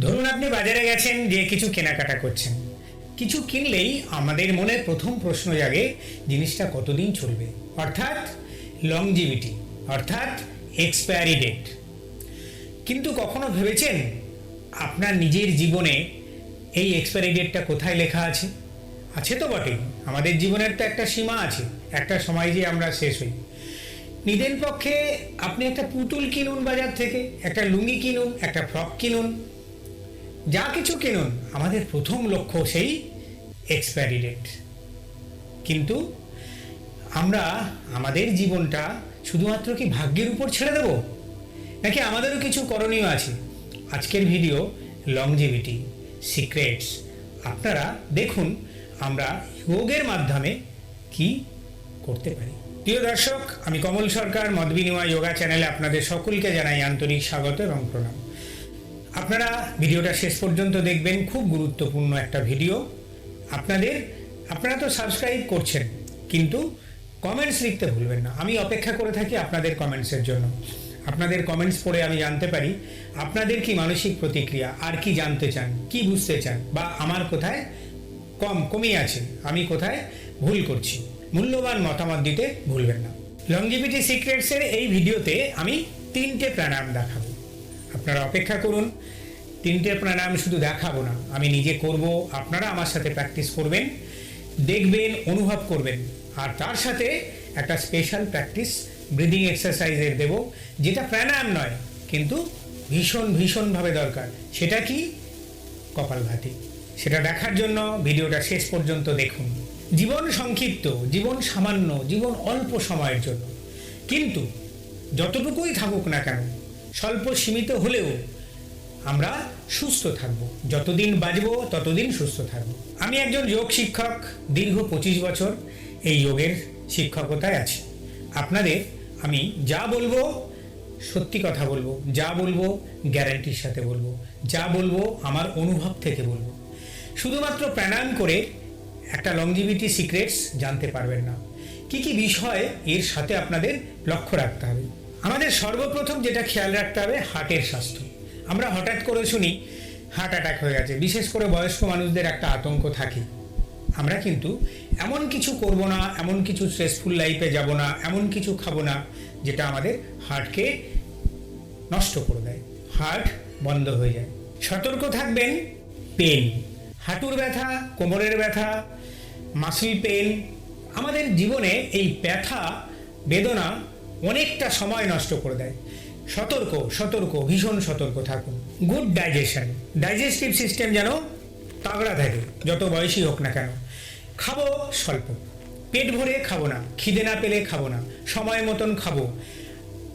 ধরুন আপনি বাজারে গেছেন যে কিছু কেনাকাটা করছেন। কিছু কিনলেই আমাদের মনে প্রথম প্রশ্ন জাগে, জিনিসটা কতদিন চলবে? অর্থাৎ লংজিভিটি অর্থাৎ এক্সপায়ারি ডেট কিন্তু কখনো ভেবেছেন আপনার নিজের জীবনে এই এক্সপায়ারি ডেটটা কোথায় লেখা আছে? আছে তো বটেই। আমাদের জীবনের তো একটা সীমা আছে, একটা সময় যে আমরা শেষ হই। নিদেন পক্ষে আপনি একটা পুতুল কিনুন বাজার থেকে, একটা লুঙ্গি কিনুন, একটা ফ্রক কিনুন যা কিছু কিনুন, আমাদের প্রথম লক্ষ্য সেই এক্সপায়ারি ডেট কিন্তু আমরা আমাদের জীবনটা শুধুমাত্র কি ভাগ্যের উপর ছেড়ে দেব? নাকি আমাদেরও কিছু করণীয় আছে? আজকের ভিডিও লংজিভিটি সিক্রেটস আপনারা দেখুন আমরা যোগের মাধ্যমে কি করতে পারি। প্রিয় দর্শক, আমি কমল সরকার, মত বিনিময় যোগা চ্যানেলে আপনাদের সকলকে জানাই আন্তরিক স্বাগত এবং প্রণাম। আপনারা ভিডিওটা শেষ পর্যন্ত দেখবেন, খুব গুরুত্বপূর্ণ একটা ভিডিও। আপনাদের, আপনারা তো সাবস্ক্রাইব করছেন, কিন্তু কমেন্টস লিখতে ভুলবেন না। আমি অপেক্ষা করে থাকি আপনাদের কমেন্টসের জন্য। আপনাদের কমেন্টস পড়ে আমি জানতে পারি, আপনাদের কি মানসিক প্রতিক্রিয়া, আর কি জানতে চান, কি বুঝতে চান, বা আমার কোথায় কম, কমই আছে, আমি কোথায় ভুল করছি? মূল্যবান মতামত দিতে ভুলবেন না। লংজিভিটি সিক্রেটসের এই ভিডিওতে আমি তিনটে প্রাণায়াম দেখাবো। আপনারা অপেক্ষা করুন। তিনটে প্রাণায়াম শুধু দেখাবো না, আমি নিজে করব, আপনারা আমার সাথে প্র্যাকটিস করবেন, দেখবেন, অনুভব করবেন। আর তার সাথে একটা স্পেশাল প্র্যাকটিস ব্রিদিং এক্সারসাইজের দেব, যেটা প্রাণায়াম নয়, কিন্তু ভীষণ, ভীষণভাবে দরকার। সেটা কি? কপালভাতি সেটা দেখার জন্য ভিডিওটা শেষ পর্যন্ত দেখুন। জীবন সংক্ষিপ্ত, জীবন সামান্য, জীবন অল্প সময়ের জন্য। কিন্তু যতটুকুই থাকুক না কেন স্বল্প সীমিত হলেও আমরা সুস্থ থাকব। যতদিন বাঁচব, ততদিন সুস্থ থাকব। আমি একজন যোগ শিক্ষক, দীর্ঘ পঁচিশ বছর এই যোগের শিক্ষকতায় আছি। আপনাদের আমি যা বলব, সত্যি কথা বলব, যা বলব, গ্যারান্টির সাথে বলব, যা বলব, আমার অনুভব থেকে বলব। শুধুমাত্র প্রাণায়াম করে একটা লংজিভিটি সিক্রেটস জানতে পারবেন না। কি কি বিষয় এর সাথে আপনাদের লক্ষ্য রাখতে হবে? আমাদের সর্বপ্রথম যেটা খেয়াল রাখতে হবে, হার্টের স্বাস্থ্য। আমরা হঠাৎ করে শুনি হার্ট অ্যাটাক হয়ে গেছে। বিশেষ করে বয়স্ক মানুষদের একটা আতঙ্ক থাকে। আমরা কিন্তু এমন কিছু করব না, এমন কিছু স্ট্রেসফুল লাইফে যাব না, এমন কিছু খাব না, যেটা আমাদের হার্টকে নষ্ট করে দেয়। হার্ট বন্ধ হয়ে যায়। সতর্ক থাকবেন, পেন। হাঁটুর ব্যথা, কোমরের ব্যথা মাসিল পেন আমাদের জীবনে এই ব্যথা, বেদনা অনেকটা সময় নষ্ট করে দেয়। সতর্ক সতর্ক, ভীষণ সতর্ক থাকুন। গুড ডাইজেশন ডাইজেস্টিভ সিস্টেম যেন তাগড়া থাকে, যত বয়সী হোক না কেন। খাব স্বল্প। পেট ভরে খাব না, খিদে না পেলে খাব না, সময় মতন খাব।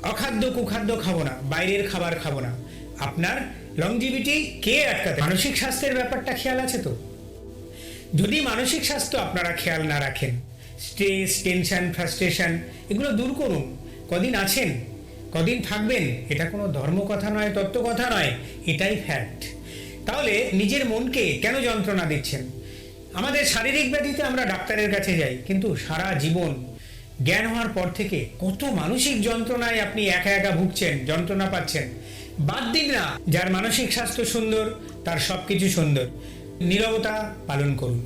অখাদ্য, কুখাদ্য খাব না, বাইরের খাবার খাব না। আপনার লংজিভিটি কে আটকাতে মানসিক স্বাস্থ্যের ব্যাপারটা খেয়াল আছে তো? যদি মানসিক স্বাস্থ্য আপনারা খেয়াল না রাখেন স্ট্রেস টেনশন ফ্রাস্ট্রেশন এগুলো দূর করুন। কদিন আছেন? কদিন থাকবেন? এটা কোনো ধর্ম কথা নয় তত্ত্ব কথা নয়, এটাই ফ্যাক্ট তাহলে নিজের মনকে কেন যন্ত্রণা দিচ্ছেন? আমাদের শারীরিক ব্যাধিতে আমরা ডাক্তারের কাছে যাই, কিন্তু সারা জীবন জ্ঞান হওয়ার পর থেকে কত মানসিক যন্ত্রণায় আপনি একা একা ভুগছেন, যন্ত্রণা পাচ্ছেন। বাদ দিন না, যার মানসিক স্বাস্থ্য সুন্দর, তার সব কিছু সুন্দর। নীরবতা পালন করুন।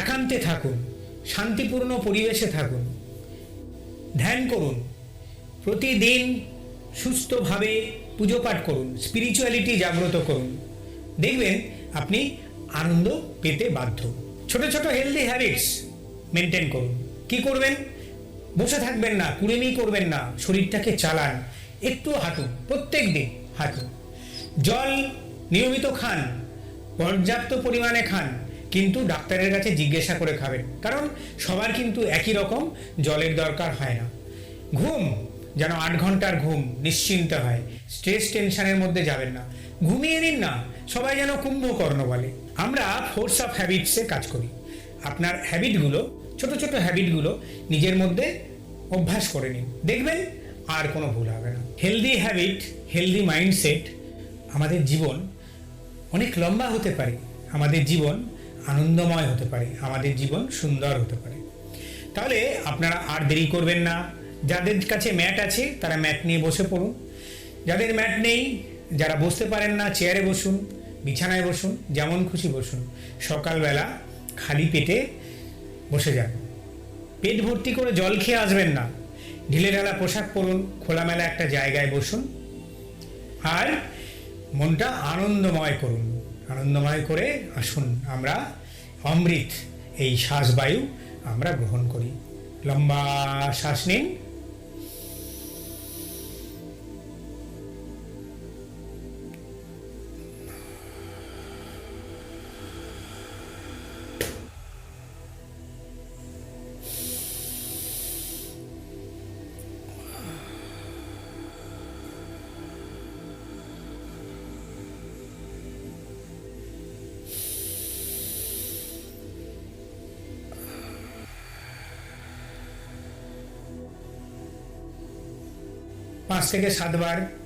একান্তে থাকুন, শান্তিপূর্ণ পরিবেশে থাকুন। ধ্যান করুন। প্রতিদিন সুস্থভাবে পুজো পাঠ করুন স্পিরিচুয়ালিটি জাগ্রত করুন। দেখবেন আপনি আনন্দ পেতে বাধ্য। ছোট ছোট হেলদি হ্যাবিটস মেনটেন করুন। কি করবেন? বসে থাকবেন না, কুড়েমি করবেন না, শরীরটাকে চালান, একটু হাঁটুন, প্রত্যেক দিন হাঁটুন। জল নিয়মিত খান, পর্যাপ্ত পরিমাণে খান, কিন্তু ডাক্তারের কাছে জিজ্ঞাসা করে খাবেন। কারণ সবার কিন্তু একই রকম জলের দরকার হয় না। ঘুম যেন আট ঘণ্টার ঘুম নিশ্চিন্ত হয়। স্ট্রেস টেনশনের মধ্যে যাবেন না। ঘুমিয়ে নিন না, সবাই যেন কুম্ভকর্ণ বলে। আমরা ফোর্স অফ হ্যাবিটসে কাজ করি। আপনার হ্যাবিটগুলো ছোট ছোট হ্যাবিটগুলো নিজের মধ্যে অভ্যাস করে নিন। দেখবেন আর কোনো ভুল হবে না। হেলদি হ্যাবিট হেলদি মাইন্ডসেট আমাদের জীবন অনেক লম্বা হতে পারে। আমাদের জীবন আনন্দময় হতে পারে। আমাদের জীবন সুন্দর হতে পারে। তাহলে আপনারা আর দেরি করবেন না। যাদের কাছে ম্যাট আছে, তারা ম্যাট নিয়ে বসে পড়ুন। যাদের ম্যাট নেই, যারা বসতে পারেন না, চেয়ারে বসুন, বিছানায় বসুন, যেমন খুশি বসুন। সকালবেলা খালি পেটে বসে যান। পেট ভর্তি করে জল খেয়ে আসবেন না। ঢিলে ঢালা পোশাক পরুন, খোলামেলা একটা জায়গায় বসুন। আর মনটা আনন্দময় করুন। আনন্দময় করে আসুন আমরা অমৃত, এই শ্বাসবায়ু আমরা গ্রহণ করি। লম্বা শ্বাস নিন। পাঁচ থেকে সাতবার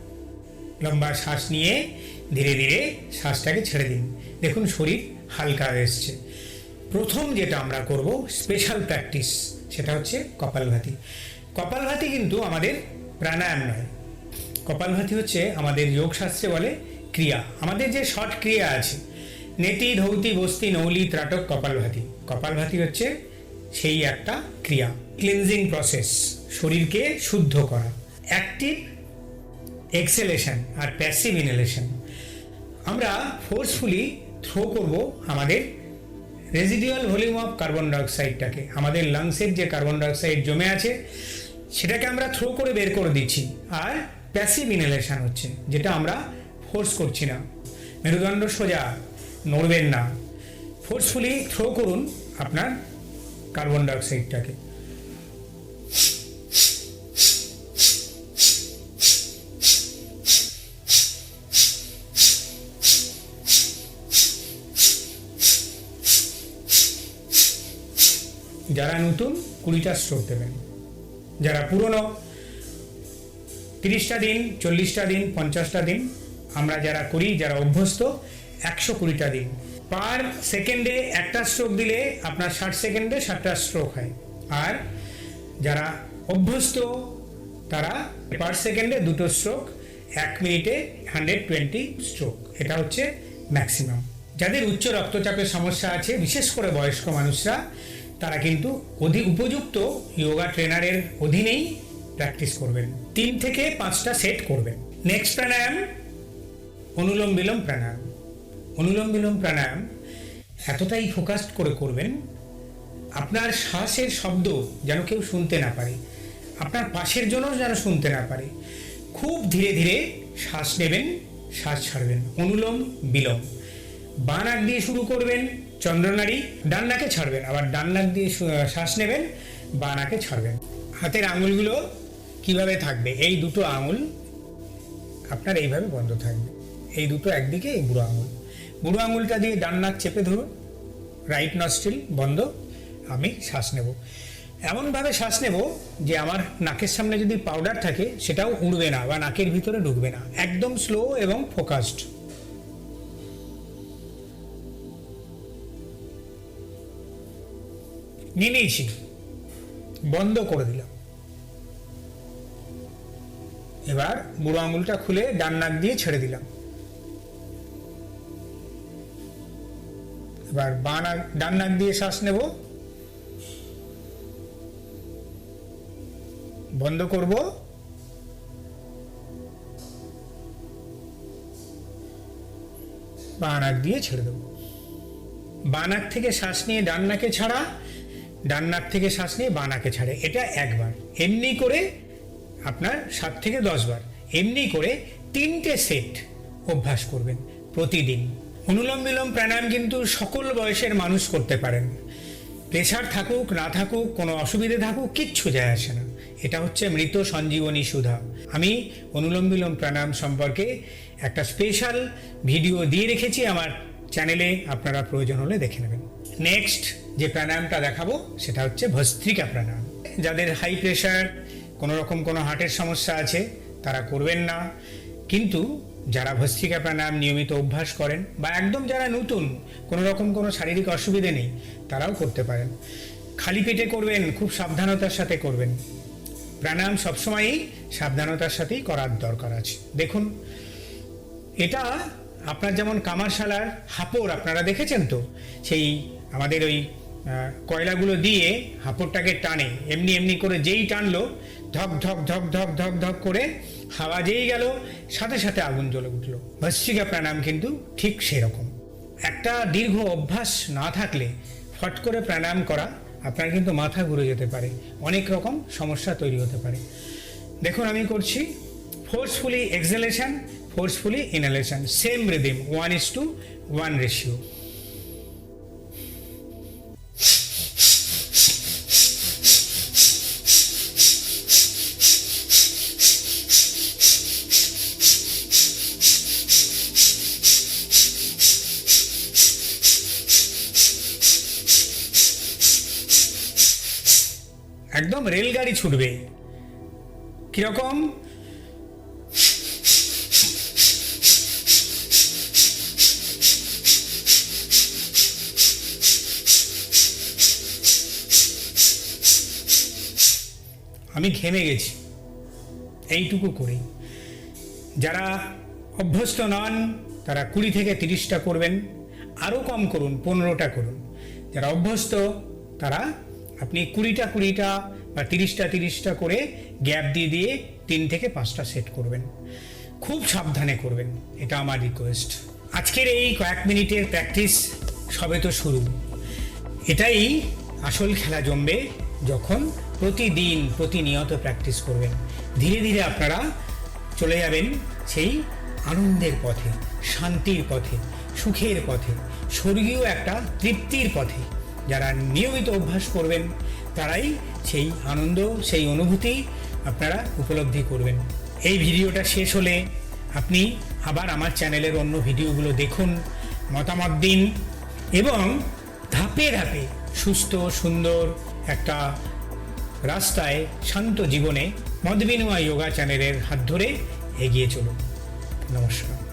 লম্বা শ্বাস নিয়ে ধীরে ধীরে শ্বাসটাকে ছেড়ে দিন। দেখুন, শরীর হালকা হয়ে এসছে। প্রথম যেটা আমরা করব স্পেশাল প্র্যাকটিস সেটা হচ্ছে কপালভাতি। কপালভাতি কিন্তু আমাদের প্রাণায়াম নয়। কপালভাতি হচ্ছে আমাদের যোগশাস্ত্রে বলে ক্রিয়া। আমাদের যে শর্ট ক্রিয়া আছে, নেতি, ধৌতি, বস্তি, নৌলি, ত্রাটক, কপালভাতি। কপালভাতি হচ্ছে সেই একটা ক্রিয়া। ক্লিনজিং প্রসেস শরীরকে শুদ্ধ করা। অ্যাক্টিভ এক্সেলেশন আর প্যাসিভ ইনহেলেশন আমরা ফোর্সফুলি থ্রো করব আমাদের রেজিডিউয়াল ভলিউম অফ কার্বন ডাইঅক্সাইডটাকে আমাদের লাংসের যে কার্বন ডাইঅক্সাইড জমে আছে, সেটাকে আমরা থ্রো করে বের করে দিচ্ছি। আর প্যাসিভ ইনহেলেশন হচ্ছে, যেটা আমরা ফোর্স করছি না। মেরুদণ্ড সোজা, নড়বেন না। ফোর্সফুলি থ্রো করুন আপনার কার্বন ডাইঅক্সাইডটাকে যারা নতুন কুড়িটা স্ট্রোক দেবেন। যারা পুরনো, তিরিশটা দিন, চল্লিশটা দিন, পঞ্চাশটা দিন, আমরা যারা করি, যারা অভ্যস্ত, একশো কুড়িটা দিন। পার সেকেন্ডে একটা স্ট্রোক দিলে আপনার ষাট সেকেন্ডে ষাটটা স্ট্রোক হয়। আর যারা অভ্যস্ত, তারা পার সেকেন্ডে দুটো স্ট্রোক এক মিনিটে হান্ড্রেড টোয়েন্টি স্ট্রোক এটা হচ্ছে ম্যাক্সিমাম। যাদের উচ্চ রক্তচাপের সমস্যা আছে, বিশেষ করে বয়স্ক মানুষরা তারা কিন্তু অধিক উপযুক্ত যোগা ট্রেনারের অধীনেই প্র্যাকটিস করবেন। তিন থেকে পাঁচটা সেট করবেন। নেক্সট প্রাণায়াম, অনুলোম বিলোম প্রাণায়াম। অনুলোম বিলোম প্রাণায়াম এতটাই ফোকাসড করে করবেন, আপনার শ্বাসের শব্দ যেন কেউ শুনতে না পারে, আপনার পাশের জন্য যেন শুনতে না পারে, খুব ধীরে ধীরে শ্বাস নেবেন, শ্বাস ছাড়বেন। অনুলোম বিলোম। বাঁ নাক দিয়ে শুরু করবেন চন্দ্রনাড়ি ডান নাকে ছাড়বেন, আবার ডান নাক দিয়ে শ্বাস নেবেন বাঁ নাকে ছাড়বেন। হাতের আঙুলগুলো কীভাবে থাকবে? এই দুটো আঙুল আপনার এইভাবে বন্ধ থাকবে। এই দুটো একদিকে, এই বুড়ো আঙুল। বুড়ো আঙুলটা দিয়ে ডান নাক চেপে ধরুন। রাইট নস্ট্রিল বন্ধ, আমি শ্বাস নেব। এমনভাবে শ্বাস নেব যে আমার নাকের সামনে যদি পাউডার থাকে, সেটাও উড়বে না বা নাকের ভিতরে ঢুকবে না। একদম স্লো এবং ফোকাসড নিয়েছি। বন্ধ করে দিলাম। এবার বুড়ো আঙুলটা খুলে ডান নাক দিয়ে ছেড়ে দিলাম। এবার বাঁ নাক, ডান নাক দিয়ে শ্বাস নেব। বন্ধ করব। বাঁ নাক দিয়ে ছেড়ে দেবো। বাঁ নাক থেকে শ্বাস নিয়ে ডান নাকে ছাড়া ডান নাক থেকে শ্বাস নিয়ে বাঁ নাকে ছাড়ে। এটা একবার। এমনি করে আপনার সাত থেকে দশ বার। এমনি করে তিনটে সেট অভ্যাস করবেন প্রতিদিন। অনুলোম বিলোম প্রাণায়াম কিন্তু সকল বয়সের মানুষ করতে পারেন। প্রেশার থাকুক, না থাকুক, কোনো অসুবিধে থাকুক, কিচ্ছু যায় আসে না। এটা হচ্ছে মৃত সঞ্জীবনী সুধা। আমি অনুলোম বিলোম প্রাণায়াম সম্পর্কে একটা স্পেশাল ভিডিও দিয়ে রেখেছি। আমার চ্যানেলে আপনারা প্রয়োজন হলে দেখে নেবেন। নেক্সট যে প্রাণায়ামটা দেখাবো, সেটা হচ্ছে ভস্ত্রিকা প্রাণায়াম। যাদের হাই প্রেশার কোনো রকম কোনো হার্টের সমস্যা আছে, তারা করবেন না। কিন্তু যারা ভস্ত্রিকা প্রাণায়াম নিয়মিত অভ্যাস করেন বা একদম যারা নতুন কোনো রকম কোনো শারীরিক অসুবিধে নেই, তারাও করতে পারেন। খালি পেটে করবেন, খুব সাবধানতার সাথে করবেন। প্রাণায়াম সবসময়ই সাবধানতার সাথেই করার দরকার আছে। দেখুন, এটা আপনার যেমন কামারশালার হাপড়, আপনারা দেখেছেন তো? সেই আমাদের ওই কয়লাগুলো দিয়ে হাপড়টাকে টানে। এমনি এমনি করে যেই টানলো, ধক ধক ধক ধক ধক ধক করে হাওয়া যেই গেল, সাথে সাথে আগুন জ্বলে উঠল। ভস্ত্রিকা প্রাণায়াম কিন্তু ঠিক সেরকম। একটা দীর্ঘ অভ্যাস না থাকলে ফট করে প্রাণায়াম করা আপনার কিন্তু মাথা ঘুরে যেতে পারে। অনেক রকম সমস্যা তৈরি হতে পারে। দেখুন, আমি করছি forcefully exhalation forcefully inhalation same rhythm one is to one ratio একদম রেলগাড়ি ছুটবে। কীরকম? আমি ঘেমে গেছি। এইটুকু করেই যারা অভ্যস্ত নন, তারা কুড়ি থেকে তিরিশটা করবেন। আরও কম করুন, পনেরোটা করুন। যারা অভ্যস্ত, তারা আপনি কুড়িটা কুড়িটা বা তিরিশটা তিরিশটা করে গ্যাপ দিয়ে দিয়ে তিন থেকে পাঁচটা সেট করবেন। খুব সাবধানে করবেন, এটা আমার রিকোয়েস্ট আজকের এই কয়েক মিনিটের প্র্যাকটিস সবে তো শুরু। এটাই আসল খেলা জমবে যখন প্রতিদিন প্রতিনিয়ত প্র্যাকটিস করবেন। ধীরে ধীরে আপনারা চলে যাবেন সেই আনন্দের পথে, শান্তির পথে, সুখের পথে, স্বর্গীয় একটা তৃপ্তির পথে। যারা নিয়মিত অভ্যাস করবেন, তারাই সেই আনন্দ, সেই অনুভূতি আপনারা উপলব্ধি করবেন। এই ভিডিওটা শেষ হলে আপনি আবার আমার চ্যানেলের অন্য ভিডিওগুলো দেখুন, মতামত দিন এবং ধাপে ধাপে সুস্থ, সুন্দর একটা রাস্তায় শান্ত জীবনে মত বিনিময় যোগা চ্যানেলের হাত ধরে এগিয়ে চলুন। নমস্কার।